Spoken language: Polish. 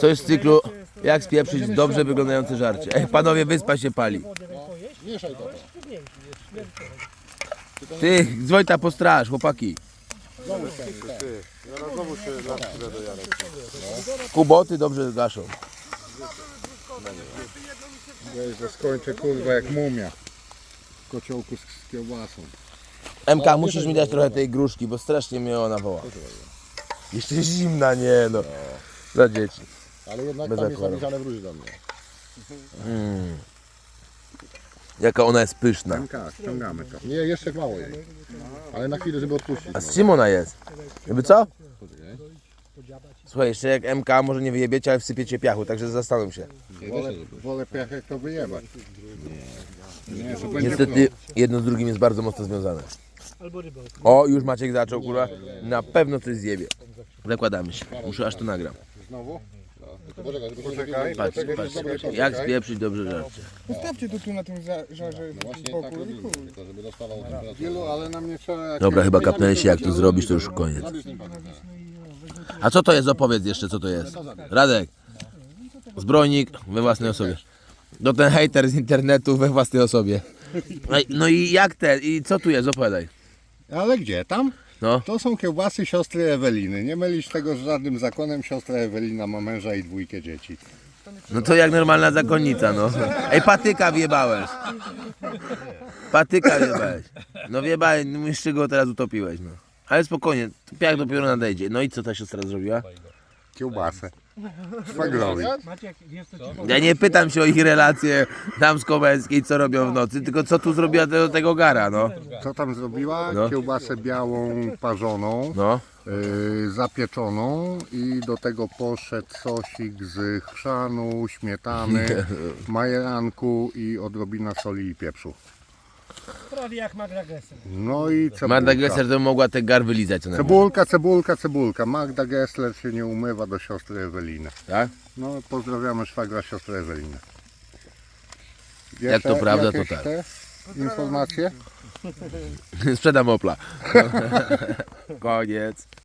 Coś z cyklu, jak spieprzyć dobrze wyglądające żarcie. Ej, panowie, wyspa się pali. Mieszaj to. Ty, Zwojta postraż, chłopaki. Zaraz znowu się lampki do Jarek. Kuboty dobrze gaszą. Weź, że skończę kurwa jak mumia. W kociołku z kiełbasą. MK, musisz mi dać trochę tej gruszki, bo strasznie mnie ona woła. Jeszcze zimna, nie no. Dla dzieci. Ale jednak Bez tam jest napisane wróć do mnie. Jaka ona jest pyszna. MK, ściągamy to. Nie, jeszcze mało jej. Ale na chwilę, żeby odpuścić. A z czym ona jest? Jakby co? Słuchaj, jeszcze jak MK może nie wyjebiecie, ale wsypiecie piachu, także zastanów się. Wolę, wolę piach jak to wyjebać. Nie, nie to będzie Niestety jedno z drugim jest bardzo mocno związane. O, już Maciek zaczął, kurwa. Na pewno coś zjebie. Zakładamy się. Muszę aż to nagram. Znowu? Poczekaj, tylko poczekaj. Patrz, patrz. Jak spieprzyć dobrze żarcie. Ustawcie to tu na tym za- żarze Właśnie boku tak i robimy, chuj. tylko żeby dostawał temperaturę. Wielu, ale nam nie trzeba... Dobra, chyba kapnęli się, jak to zrobisz, to już koniec. Zabierz ten pakiet. A co to jest? Opowiedz jeszcze, co to jest. Radek. Zbrojnik we własnej osobie. No ten hater z internetu we własnej osobie. Ej, No i jak ten? I co tu jest? Opowiadaj. Ale gdzie? Tam? No. To są kiełbasy siostry Eweliny. Nie mylisz tego z żadnym zakonem. Siostra Ewelina ma męża i dwójkę dzieci. No to jak normalna zakonnica, no. Ej, patyka wjebałeś. Patyka wjebałeś. No wjebałeś, no jeszcze go teraz utopiłeś, no. Ale spokojnie, piach dopiero nadejdzie. No i co ta siostra zrobiła? Kiełbasę. Szwagrowi. Ja nie pytam się o ich relacje damsko-męskie i co robią w nocy, tylko co tu zrobiła do tego gara, no. Co tam zrobiła? No. Kiełbasę białą, parzoną, No. yy, zapieczoną i do tego poszedł sosik z chrzanu, śmietany, majeranku i odrobina soli i pieprzu. Prawie jak Magda Gessler. No i cebulka. Magda Gesser to mogła te gar wylizać co najmniej. Cebulka, cebulka, cebulka. Magda Gessler się nie umywa do siostry Eweliny. Tak? No pozdrawiamy szwagra siostry Eweliny. Jak to prawda, to jakieś tak. te Informacje? Sprzedam Opla. Koniec.